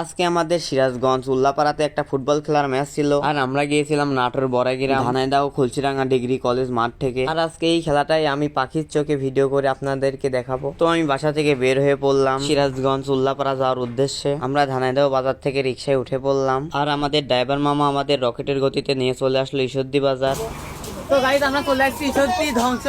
আজকে আমাদের সিরাজগঞ্জ উল্লাপাড়াতে একটা ফুটবল খেলার ম্যাচ ছিল। আর আমরা গিয়েছিলাম নাটোর বড়াগিরা ধানাইদা ও খুলচিরাঙ্গা ডিগ্রি কলেজ মাঠ থেকে। আর আজকে এই খেলাটাই আমি পাখির চোখে ভিডিও করে আপনাদেরকে দেখাবো। তো আমি বাসা থেকে বের হয়ে পড়লাম সিরাজগঞ্জ উল্লাপাড়া যাওয়ার উদ্দেশ্যে। আমরা ধানাইদাও বাজার থেকে রিক্সায় উঠে পড়লাম। আর আমাদের ড্রাইভার মামা আমাদের রকেটের গতিতে নিয়ে চলে আসলো ঈশ্বরদী বাজার। তো গাইজ আমরা চলে আসছি সত্যি ধ্বংস।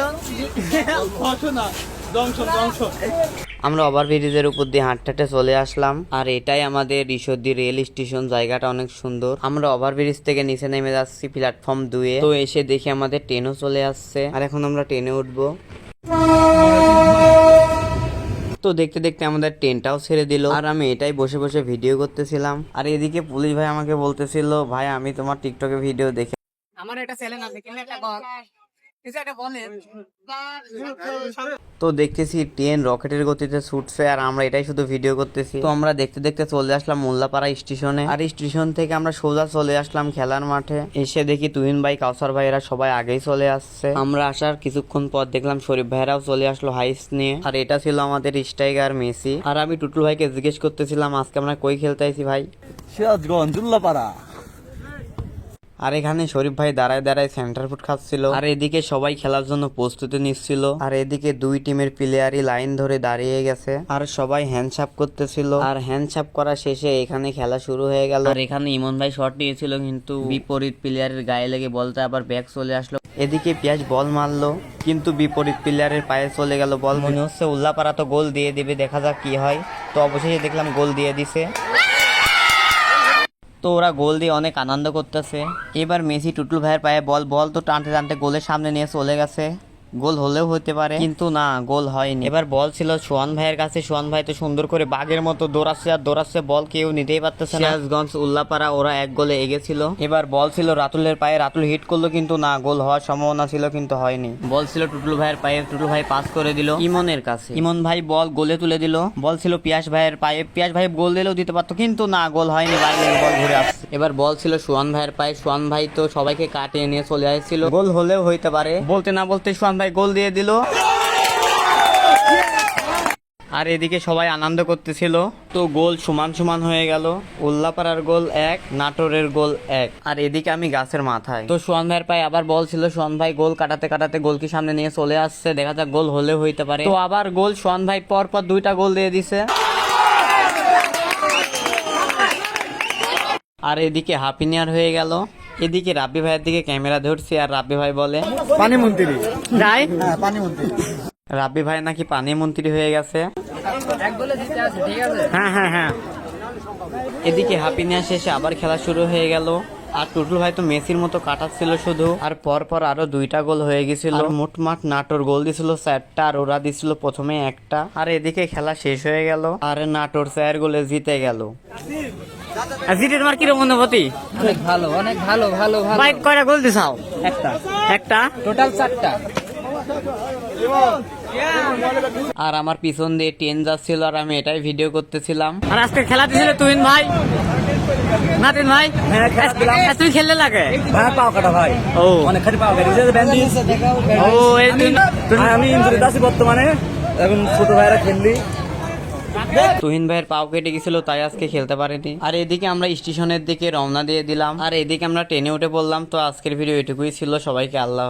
আমরা ওভারব্রিজের উপর দিয়ে হাঁটতে চলে আসলাম। আর এটাই আমাদের ঈশ্বরদী রেল স্টেশন। জায়গাটা অনেক সুন্দর। আমরা ওভারব্রিজ থেকে নিচে নেমে যাচ্ছি প্ল্যাটফর্ম দুয়ে। তো এসে দেখি আমাদের ট্রেনও চলে আসছে। আর এখন আমরা ট্রেনে উঠবো। তো দেখতে দেখতে আমাদের ট্রেনটাও ছেড়ে দিল। আর আমি এটাই বসে বসে ভিডিও করতেছিলাম। আর এদিকে পুলিশ ভাই আমাকে বলতেছিল, ভাই, আমি তোমার টিকটকে ভিডিও দেখে আমার একটা চ্যানেল আছে একটা বলেন তো দেখতেছি ট্রেন রকেটের গতিতে ছুটছে আর আমরা এটাই শুধু ভিডিও করতেছি। তো আমরা দেখতে দেখতে চলে আসলাম মোল্লাপাড়া স্টেশনে আর স্টেশন থেকে আমরা সোজা চলে আসলাম খেলার মাঠে। এসে দেখি তুহিন ভাই কাউসার ভাই এরা সবাই আগেই চলে আসছে। আমরা আসার কিছুক্ষণ পর দেখলাম শরীফ ভাইরাও চলে আসলো হাইস নিয়ে। আর এটা ছিল আমাদের স্ট্রাইকার মেসি আর আমি টুটুল ভাইকে জিজ্ঞেস করতেছিলাম আজকে আমরা কই খেলতে আইছি ভাই? সিরাজগঞ্জ উল্লাপাড়া। আর এখানে শরীফ ভাই দাঁড়ায় দাঁড়ায় সেন্টার ফুট খাচ্ছিল। আর এদিকে সবাই খেলার জন্য প্রস্তুতি নিচ্ছিল। আর এদিকে দুই টিমের প্লেয়ারই লাইন ধরে দাঁড়িয়ে গেছে। আর সবাই হ্যান্ডসাপ করতেছিল। আর হ্যান্ডসাপ করা শেষে এখানে খেলা শুরু হয়ে গেল। আর এখানে ইমন ভাই শট নিয়েছিল কিন্তু বিপরীত প্লেয়ারের গায়ে লেগে বলতে আবার ব্যাক চলে আসলো। এদিকে পিয়াজ বল মারলো কিন্তু বিপরীত প্লেয়ারের পায়ে চলে গেল বল মনে হচ্ছে উল্লাপাড়া তো গোল দিয়ে দিবে দেখা যাক কি হয়। তো অবশেষে দেখলাম গোল দিয়ে দিছে। তো ওরা গোল দিয়ে অনেক আনন্দ করতেছে। এবার মেসি টুটুল ভাইয়ের পায়ে বল বল তো টানতে টানতে গোলের সামনে নিয়ে চলে গেছে। গোল হলেও হতে পারে। কিন্তু না গোল হয়নি। এবার বল ছিল সোহান ভাইয়ের কাছে। সোহান ভাই তো সুন্দর করে বাঘের মতো দৌড়াচ্ছে আর দৌড়াচ্ছে বল কেউ নিতেই পারতেছে না। সিরাজগঞ্জ উল্লাপাড়া ওরা এক গোলে এগেছিল। এবার বল ছিল রাতুলের পায়ে। রাতুল হিট করল কিন্তু না গোল হওয়ার সম্ভাবনা ছিল কিন্তু হয়নি। বল ছিল টুটুল ভাইয়ের পায়ে। টুটুল ভাই পাস করে দিল ইমনের কাছে। ইমন ভাই বল গোলে তুলে দিল। বল ছিল পিয়াস ভাইয়ের পায়ে। পিয়াস ভাই গোল দিলেও দিতে পারতো কিন্তু না গোল হয়নি। বাইরে বল ঘুরে আসছে। এবার বল ছিল সোহান ভাইয়ের পায়ে। সোহান ভাই তো সবাইকে কাটিয়ে নিয়ে চলে আসছিল। গোল হলেও হইতে পারে। বলতে না বলতে সোহান ভাই গোল দিয়ে দিল। আর এদিকে সবাই আনন্দ করতেছিল। তো গোল সমান সমান হয়ে গেল। উল্লাপাড়ার গোল এক, নাটোরের গোল এক। আর এদিকে আমি গাছের মাথায়। তো সোহান ভাইয়ের পায়ে আবার বল ছিল। সোহান ভাই গোল কাটাতে কাটাতে গোলকে সামনে নিয়ে চলে আসছে। দেখা যাক গোল হলেও হইতে পারে। তো আবার গোল সোহান ভাই পর পর দুইটা গোল দিয়ে দিছে। আর এদিকে হাপিনিয়ার হয়ে গেল। এদিকে রাব্বি ভাইয়ের দিকে ক্যামেরা ধরছি আর রাব্বি ভাই বলে পানি মন্ত্রী। যাই হ্যাঁ পানি মন্ত্রী। রাব্বি ভাই নাকি পানি মন্ত্রী হয়ে গেছে? এক বলে জিতে আছে ঠিক আছে হ্যাঁ হ্যাঁ হ্যাঁ। এদিকে হাপিনিয়া শেষে আবার খেলা শুরু হয়ে গেল। আর টুটুল ভাই তো মেসির মতো কাটাচ্ছিল শুধু। আর পর পর আরও দুইটা গোল হয়ে গেছিল। আর মোটমাট নাটোর গোল দিছিল চারটা আর ওরা দিছিল প্রথমে একটা। আর এদিকে খেলা শেষ হয়ে গেল। আর নাটোর চার গোলে জিতে গেল। জিতে তোমার কীরকম অনুভূতি? অনেক ভালো অনেক ভালো ভালো ভালো। ভাই কয়টা গোল দিছাও একটা। একটা? টোটাল চারটা। আর আমার পিছন দিয়ে ট্রেন যাচ্ছিল আর আমি এটাই ভিডিও করতেছিলাম। আর আজকে খেলা দিছিল তুহিন ভাই। না তুহিন ভাই? খেললে লাগে? হ্যাঁ পাও কাটা ভাই। ও। অনেক পাও কাটা। এই আমি বর্তমানে। এখন ছোট ভাইরা খেললি। তুহিন ভাইয়ের পাও কেটে গেছিল, তাই আজকে খেলতে পারেনি। আর এদিকে আমরা স্টেশনের দিকে রওনা দিয়ে দিলাম। আর এদিকে আমরা ট্রেনে উঠে পড়লাম, তো আজকের ভিডিও এটুকুই ছিল। সবাইকে আল্লাহ।